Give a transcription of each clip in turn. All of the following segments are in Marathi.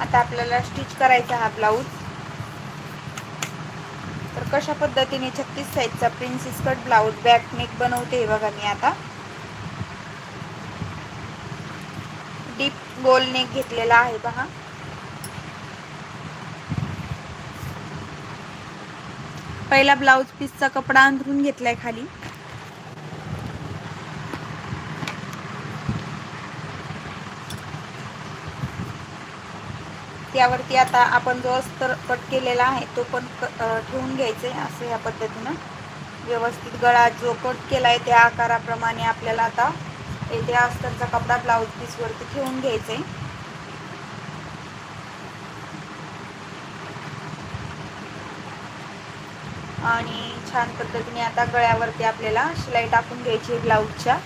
आता आपल्याला स्टिच करायचा हा ब्लाऊज तर कशा पद्धतीने छत्तीस साईजचा princess cut blouse back neck बनवते हे बघा मी आता. डीप गोल नेक घेतलेला आहे पहा पहिला ब्लाऊज पीसचा कपडा अंथरून घेतलाय खाली. त्यावरती आता आपण जो अस्तर कट केलेला आहे तो पण ठेवून घ्यायचा आहे असं या पद्धतीनं. व्यवस्थित गळा जो कट केला आहे त्या आकाराप्रमाणे आपल्याला आता येथे अस्तरचा कपडा ब्लाऊज पीसवरती ठेवून घ्यायचा. आहे आणि छान पद्धतीने आता गळ्यावरती आपल्याला शिलाई टाकून घ्यायची आहे ब्लाऊजच्या.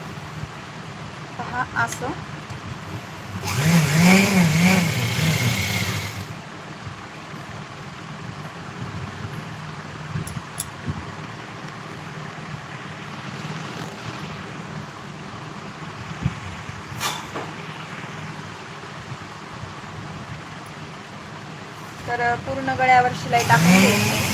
पहा असं तर पूर्ण गळ्यावर शिलाई टाकून घ्यायची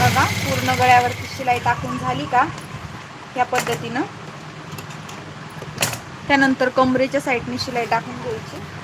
बघा पूर्ण गळ्यावरती शिलाई झाली का? या पद्धतीनं. त्यानंतर कमरेच्या साईडने शिलाई टाकून घ्यायची.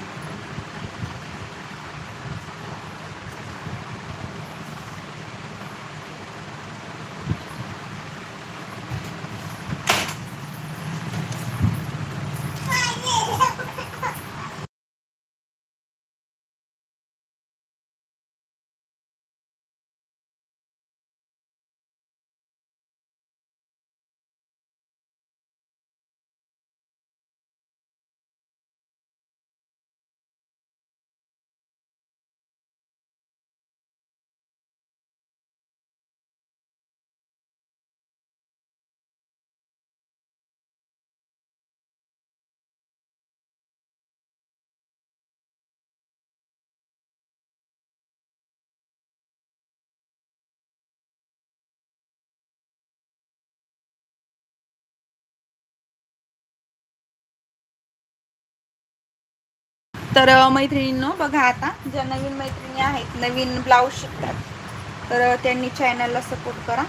तर मैत्रिणींनो बघा आता ज्या नवीन मैत्रिणी आहेत नवीन ब्लाऊज शिकतात तर त्यांनी चॅनलला सपोर्ट करा.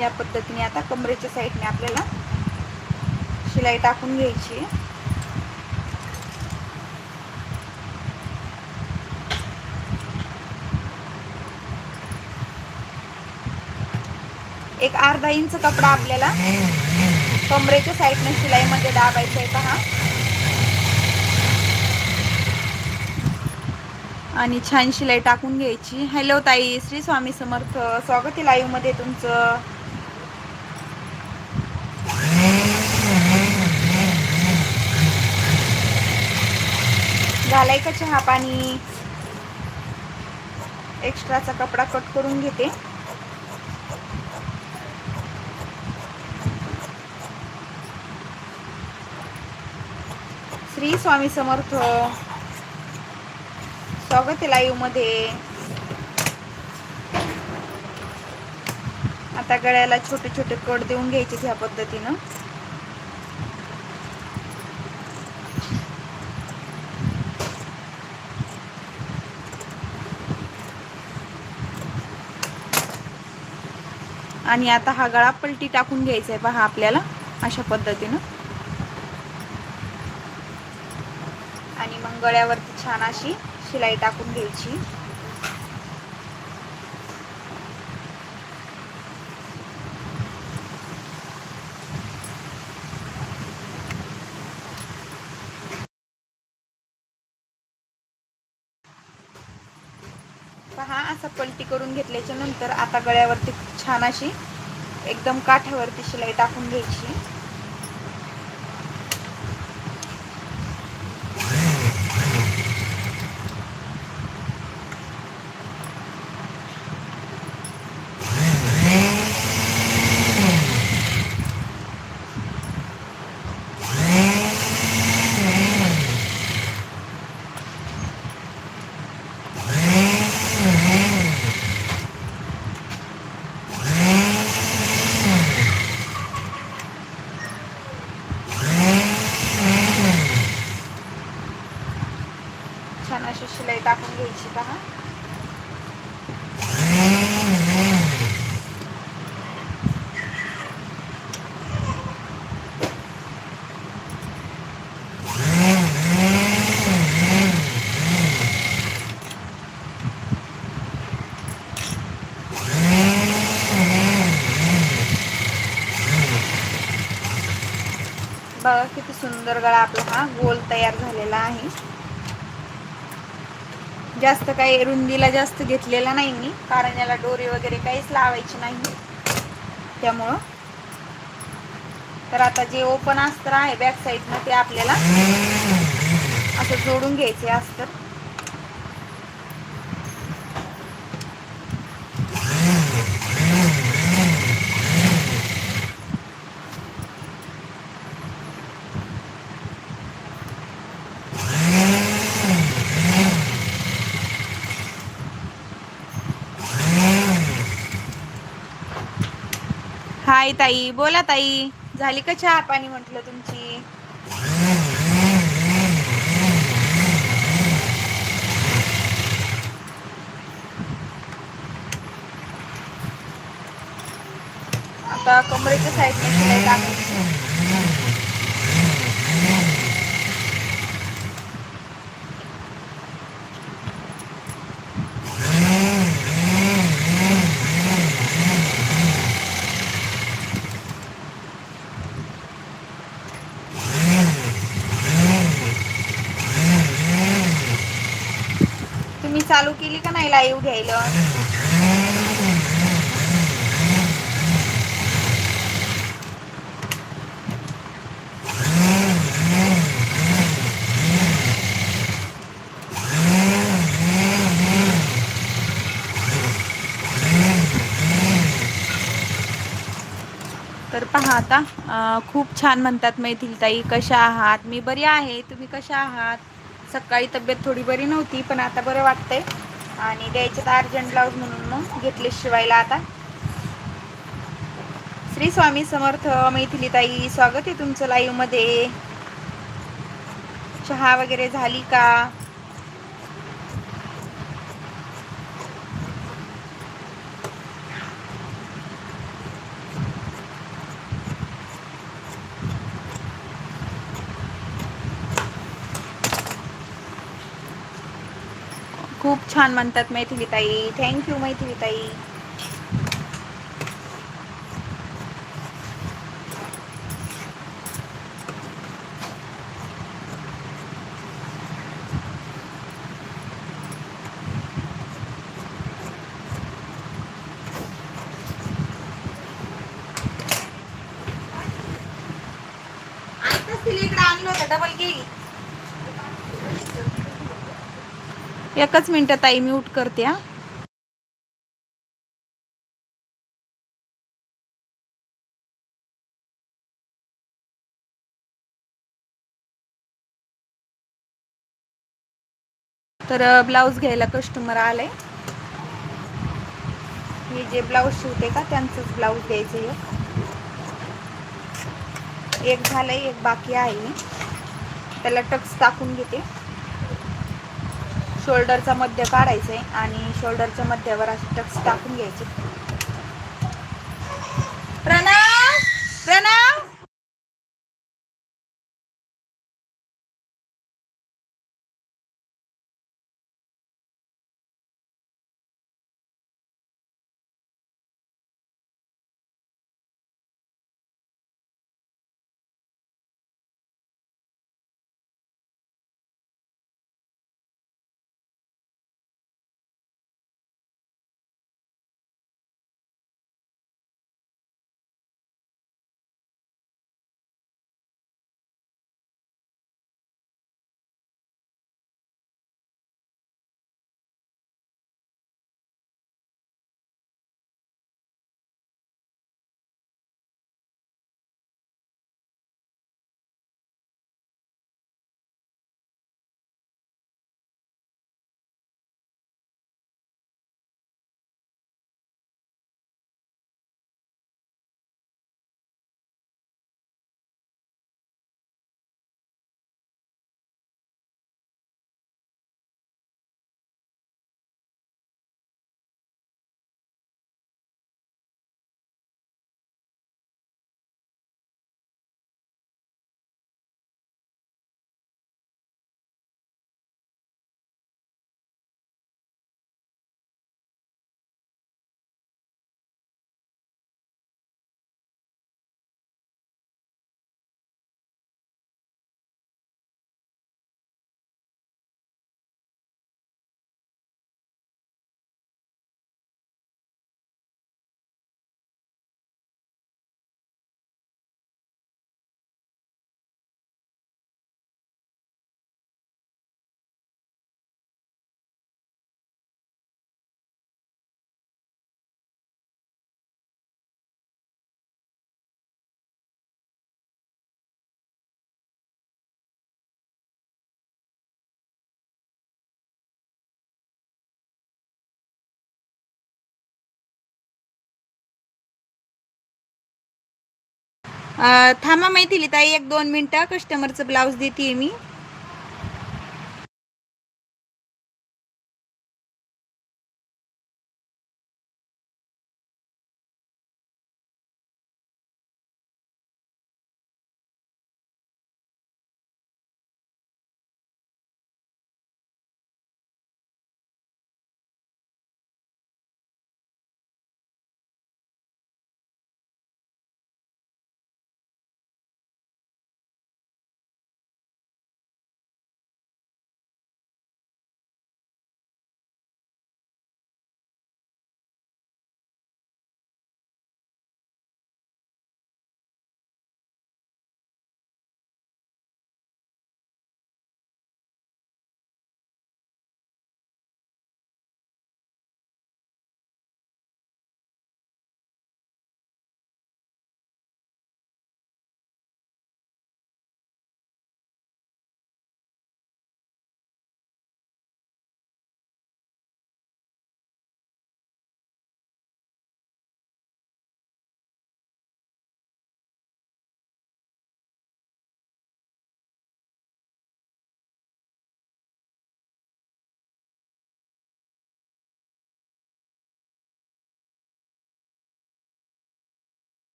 या पद्धतीने आता कमरेच्या साईडने आपल्याला शिलाई टाकून घ्यायची आहे. एक अर्धा इंच कपडा आपल्याला कमरेच्या साईडने शिलाईमध्ये दाबायचा आहे पहा. आणि छान शिलाई टाकून घ्यायची. हॅलो ताई श्री स्वामी समर्थ. स्वागत आहे लाईव्हमध्ये तुमचं. झालाय का चहा पाणी? एक्स्ट्राचा कपडा कट करून घेते. श्री स्वामी समर्थ. स्वागत आहे लाईव्हमध्ये. आता गळ्याला छोटे छोटे कट देऊन घ्यायचे ह्या पद्धतीनं. आणि आता हा गळा पलटी टाकून घ्यायचा आहे पहा आपल्याला अशा पद्धतीनं. आणि मग गळ्यावरती छान अशी शिलाई टाकून घ्यायची. पहा असा पलटी करून घेतल्याच्या नंतर आता गळ्यावरती छान अशी एकदम काठावरती शिलाई टाकून घ्यायची छान अशी शिलाई टाकून घ्यायची पहा बघा किती सुंदर गळा आपला हा गोल तयार झालेला आहे. जास्त काही रुंदीला जास्त घेतलेला नाही मी कारण याला डोरी वगैरे काहीच लावायची नाही. त्यामुळं. तर आता जे ओपन अस्तर आहे बॅक साईडनं ते आपल्याला असं जोडून घ्यायचे अस्तर. हाय ताई बोला ताई. झाली का चहा पाणी म्हटलं तुमची? आता कमरेच्या साईडने शिलाई टाकायची तुम्ही चालू केली का केलं. तर पहा आता खूप छान म्हणतात मैथिली ताई कशा आहात? मी बरी आहे तुम्ही कशा आहात? सकाळी तब्येत थोडी बरी नव्हती पण आता बरं वाटतंय. आणि द्यायचे तर अर्जंट ब्लाऊज म्हणून मग घेतले शिवायला आता. श्री स्वामी समर्थ मैथिली ताई स्वागत आहे तुमचं लाईव्हमध्ये. चहा वगैरे झाली का खूप छान म्हणतात मैथिली ताई. थँक्यू मैथिली ताई आताच तिला इकडे आणलं होतं डबल गेली एकच मिनटं ताई म्यूट करते हा. तर ब्लाऊज घ्यायला कस्टमर आलंय. हे जे ब्लाऊज शिवते का त्यांचंच ब्लाऊज घ्यायचं एक. एक झालंय एक बाकी आहे. मी त्याला टक्स टाकून घेते. शोल्डरचा मध्य काढायचं आहे आणि शोल्डरच्या मध्यावर असे टक्स टाकून घ्यायचे. प्रणव! प्रणव! थांबा मैथिली ताई एक दोन मिनटं. कस्टमरचं ब्लाऊज देते मी.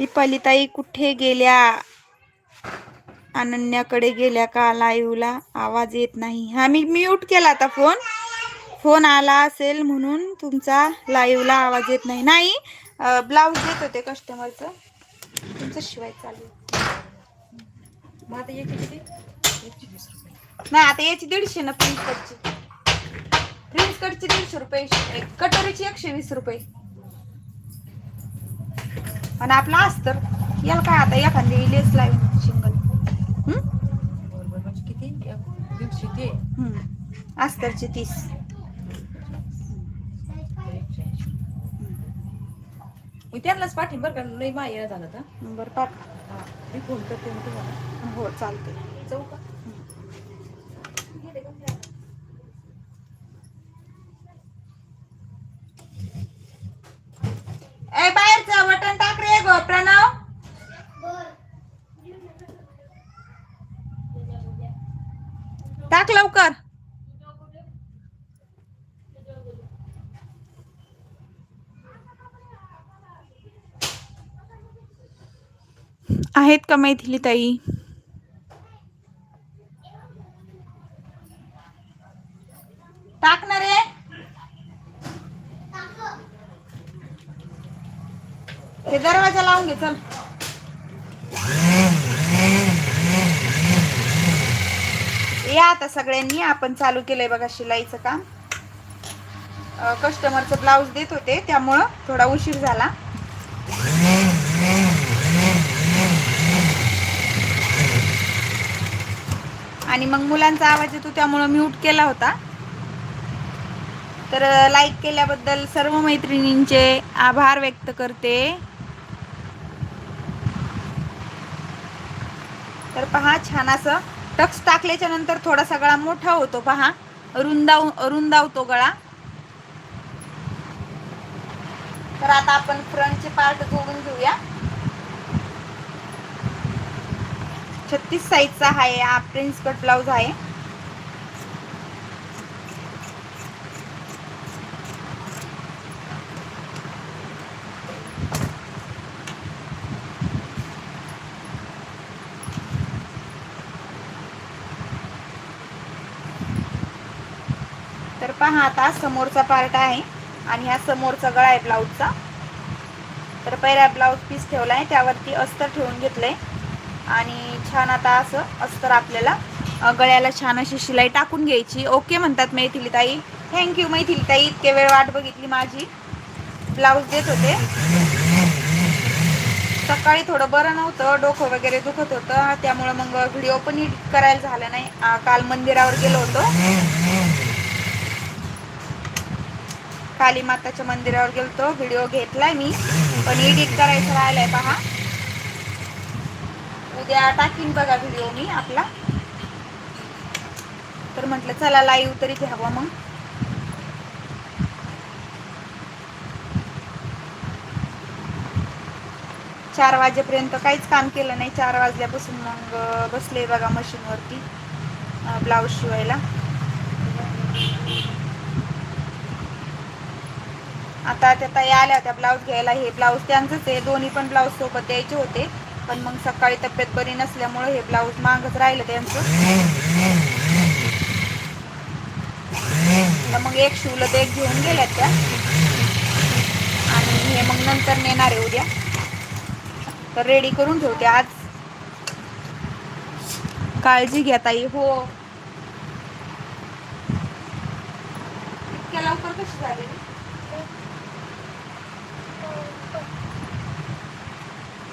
दीपालीताई कुठे गेल्या? अनन्याकडे गेल्या का लाईव्हला आवाज येत नाही. हा मी म्यूट केला आता फोन फोन आला असेल म्हणून तुमचा लाईव्हला आवाज येत नाही. नाही ब्लाऊज येत होते कस्टमरचं तुमचं शिवाय चालू. मग आता याची नाही आता याची दीडशे ना प्रिन्स कटची प्रिन्स कटची दीडशे रुपये. कटोरीची एकशे वीस रुपये. आणि आपला अस्तर याला काय आता एखादी लेस लावून शिंगल. किती अस्तरची तीस. मग त्यांनाच पाठीन बरं का लई माया झाला तर नंबर पाठ हा मी फोन करते तुम्हाला. हो चालते जाऊ का ए बाहेरचं बटन टाक रे गो प्रणव टाक लवकर आहेत का मैथिली ताई? टाकणार हे दरवाजा लावून घे चल. या आता सगळ्यांनी आपण चालू केलंय बघा शिलाईचं काम. कस्टमरचं ब्लाऊज देत होते त्यामुळं थोडा उशीर झाला. आणि मग मुलांचा आवाज येतो त्यामुळं म्यूट केला होता. तर लाईक केल्याबद्दल सर्व मैत्रिणींचे आभार व्यक्त करते. तर पहा छान असं टक्स टाकल्याच्या नंतर थोडासा गळा मोठा होतो पहा. रुंदाव रुंदावतो गळा. तर आता आपण फ्रंटचे पार्ट जोडून घेऊया. छत्तीस साईजचा आहे. हा प्रिन्स कट ब्लाऊज आहे. तर पहा आता समोरचा पार्ट आहे आणि हा समोरचा गळा आहे ब्लाऊजचा तर पहिला ब्लाऊज पीस ठेवला आहे. त्यावरती अस्तर ठेवून घेतलंय. आणि छान आता असं अस्तर आपल्याला गळ्याला छान अशी शिलाई टाकून घ्यायची. ओके म्हणतात मैथिली ताई थँक्यू मैथिली ताई इतके वेळ वाट बघितली माझी. ब्लाऊज देत होते. सकाळी थोडं बरं नव्हतं. डोकं वगैरे दुखत होतं. त्यामुळं मग व्हिडिओ पण एडिट करायला झाला नाही. काल मंदिरावर गेलो होतो. काली माताच्या मंदिरावर होतो. व्हिडिओ घेतलाय मी. पण एडिट करायचं राहिलाय पहा. उद्या टाकीन बघा व्हिडिओ मी आपला. तर म्हटलं चला लाईव्ह तरी घ्यावं मग. चार वाजेपर्यंत काहीच काम केलं नाही. चार वाजल्यापासून मग बसले बघा मशीनवरती ब्लाऊज शिवायला. आता त्या ताई आल्या होत्या. ब्लाऊज घ्यायला. हे ब्लाऊज त्यांचंच आहे. दोन्ही पण ब्लाऊज सोबत द्यायचे होते. पण मग सकाळी तब्येत बरी नसल्यामुळे हे ब्लाऊज मागच राहिलं त्यांचं. तर मग एक शिवलं तर एक घेऊन गेल्यात त्या. आणि हे मग नंतर नेणार आहे उद्या. तर रेडी करून ठेवते आज. काळजी घ्या ताई हो. इतक्या लवकर कशी झाली?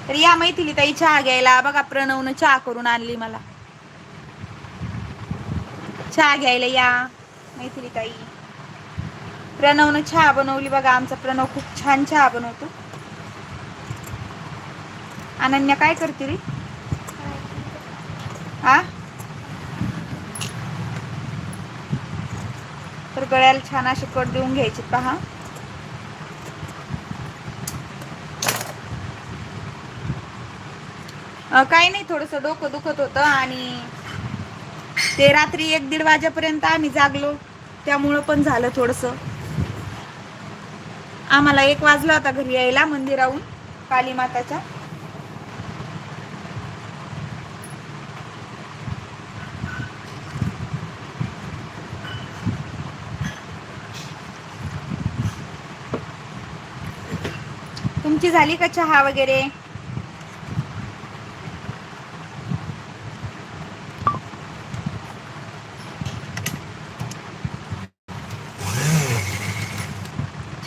तर या मैथिली ताई चहा घ्यायला. बघा प्रणवनं चहा करून आणली मला. चहा घ्यायला या मैथिली ताई प्रणवनं चहा बनवली. बघा आमचा प्रणव खूप छान चहा बनवतो. अनन्या काय करते रे? हा तर गळ्याला छान असे कट देऊन घ्यायचे पहा. काही नाही थोडस डोकं दुखत होतं आणि ते रात्री एक दीड वाजेपर्यंत आम्ही जागलो. त्यामुळं पण झालं थोडस. आम्हाला एक वाजला होता घरी यायला मंदिराहून काली माताच्या. तुमची झाली का चहा वगैरे?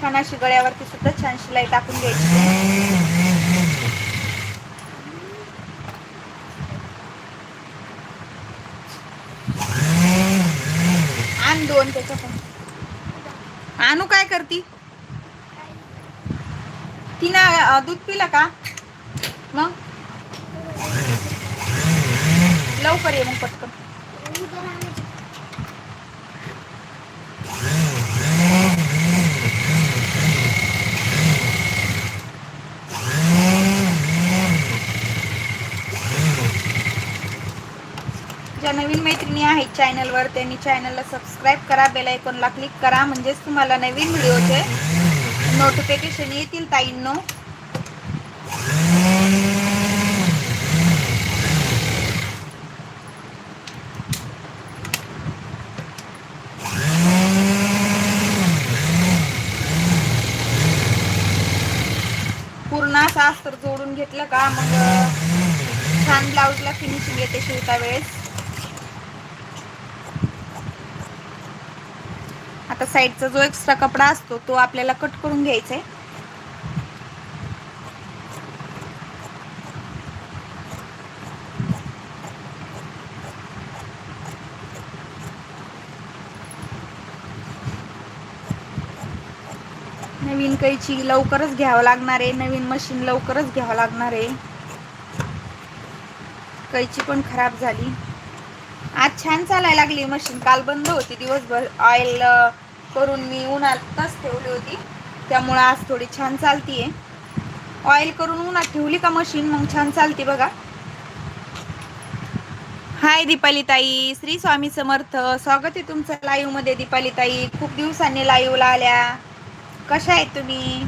छान अशी गळ्यावरती सुद्धा छान शिलाई टाकून घ्यायची. आण दोन त्याच्या पण आणू काय करती? तिनं दूध पिलं का? मग? लवकर ये मग पटकन ज्या नवीन मैत्रिणी आहेत चॅनलवर त्यांनी चॅनलला सबस्क्राईब करा बेल आयकॉनला क्लिक करा. म्हणजेच तुम्हाला नवीन व्हिडिओचे नोटिफिकेशन येतील ताईंनो. पूर्ण असा अस्तर जोडून घेतलं का? मग छान ब्लाऊजला फिनिशिंग येते शिवता वेळेस आता साईडचा जो एक्स्ट्रा कपडा असतो तो आपल्याला कट करून घ्यायचा आहे. नवीन कैची लवकरच घ्यावं लागणार आहे. नवीन मशीन लवकरच घ्यावं लागणार आहे. कैची पण खराब झाली. आज छान चालायला लागली मशीन काल बंद होती दिवसभर. ऑइल करून मी उन्हातच ठेवली होती. त्यामुळं आज थोडी छान चालतीये. ऑइल करून उन्हात ठेवली का मशीन मग छान चालते बघा. हाय दीपाली ताई श्री स्वामी समर्थ. स्वागत आहे तुमचं लाईव्हमध्ये दीपाली ताई खूप दिवसांनी लाईव्हला आल्या. कशा आहेत तुम्ही?